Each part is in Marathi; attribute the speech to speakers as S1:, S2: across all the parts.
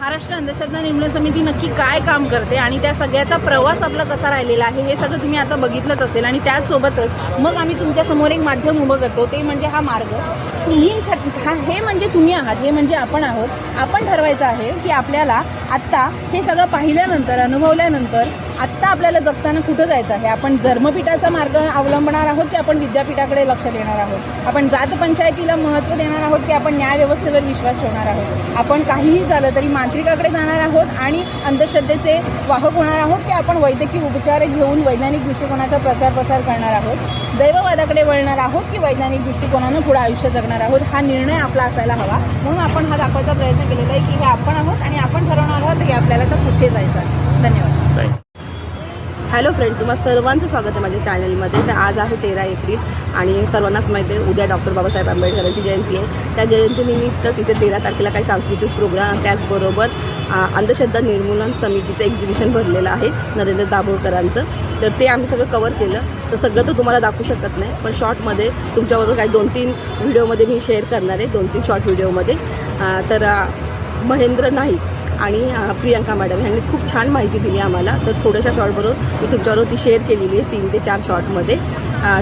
S1: महाराष्ट्र अंधश्रद्धा निर्मूलन समिती नक्की काय काम करते आणि त्या सगळ्याचा प्रवास आपला कसा राहिलेला आहे हे सगळं तुम्ही आता बघितलंच असेल आणि त्याचसोबतच मग आम्ही तुमच्यासमोर एक माध्यम उभं करतो ते म्हणजे हा मार्ग. तुम्ही हा हे म्हणजे तुम्ही आहात हे म्हणजे आपण आहोत. आपण ठरवायचं आहे की आपल्याला आत्ता हे सगळं पाहिल्यानंतर अनुभवल्यानंतर आत्ता आपल्याला जगताना कुठं जायचं आहे? आपण धर्मपीठाचा मार्ग अवलंबणार आहोत की आपण विद्यापीठाकडे लक्ष देणार आहोत? आपण जात पंचायतीला महत्त्व देणार आहोत की आपण न्यायव्यवस्थेवर विश्वास ठेवणार आहोत? आपण काहीही झालं तरी मांत्रिकाकडे जाणार आहोत आणि अंधश्रद्धेचे वाहक होणार आहोत की आपण वैद्यकीय उपचार घेऊन वैज्ञानिक दृष्टिकोनाचा प्रचार प्रसार करणार आहोत? दैववादाकडे वळणार आहोत की वैज्ञानिक दृष्टिकोनानं पुढे आयुष्य जगणार आहोत? हा निर्णय आपला असायला हवा. म्हणून आपण हा दाखवायचा प्रयत्न केलेला आहे की हे आपण आहोत आणि आपण ठरवणार आहोत की आपल्याला तर कुठे जायचं आहे.
S2: हॅलो फ्रेंड तुम्हा सर्वांचं स्वागत आहे माझ्या चॅनलमध्ये तर आज आहे तेरा एप्रिल आणि सर्वांनाच माहिती आहे उद्या डॉक्टर बाबासाहेब आंबेडकरांची जयंती आहे. त्या जयंतीनिमित्तच इथे तेरा तारखेला काही सांस्कृतिक प्रोग्राम त्याचबरोबर अंधश्रद्धा निर्मूलन समितीचं एक्झिबिशन भरलेलं आहे नरेंद्र दाभोळकरांचं. तर ते आम्ही सगळं कवर केलं. तर सगळं तर तुम्हाला दाखवू शकत नाही पण शॉर्टमध्ये तुमच्याबरोबर काही दोन तीन व्हिडिओमध्ये मी शेअर करणार आहे दोन तीन शॉर्ट व्हिडिओमध्ये तर महेंद्र नाईक आणि प्रियंका मॅडम यांनी खूप छान माहिती दिली आम्हाला. तर थोड्याशा शॉर्टबरोबर मी तुमच्याबरोबर ती शेअर केलेली आहे तीन ते चार शॉर्टमध्ये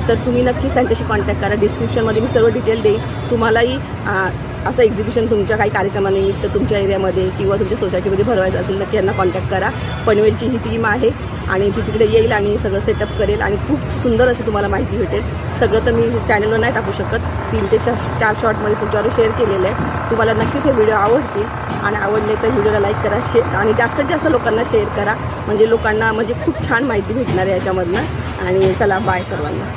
S2: तर तुम्ही नक्कीच त्यांच्याशी कॉन्टॅक्ट करा. डिस्क्रिप्शनमध्ये मी सर्व डिटेल देईन. तुम्हालाही असं एक्झिबिशन तुमच्या काही कार्यक्रमानिमित्त तुमच्या एरियामध्ये किंवा तुमच्या सोसायटीमध्ये भरवायचं असेल तर यांना कॉन्टॅक्ट करा. पनवेलची ही टीम आहे आणि ती तिकडे येईल आणि सगळं सेटअप करेल आणि खूप सुंदर अशी तुम्हाला माहिती भेटेल. सगळं तर मी चॅनलवर नाही टाकू शकत. तीन ते चार चार शॉर्टमध्ये तुमच्यावर शेअर केलेलं आहे तुम्हाला नक्कीच हे व्हिडिओ आवडतील. आणि आवडले तर व्हिडिओला लाईक करा शे आणि जास्तीत जास्त लोकांना शेअर करा. म्हणजे लोकांना म्हणजे खूप छान माहिती भेटणार आहे याच्यामधनं. आणि चला बाय सर्वांना.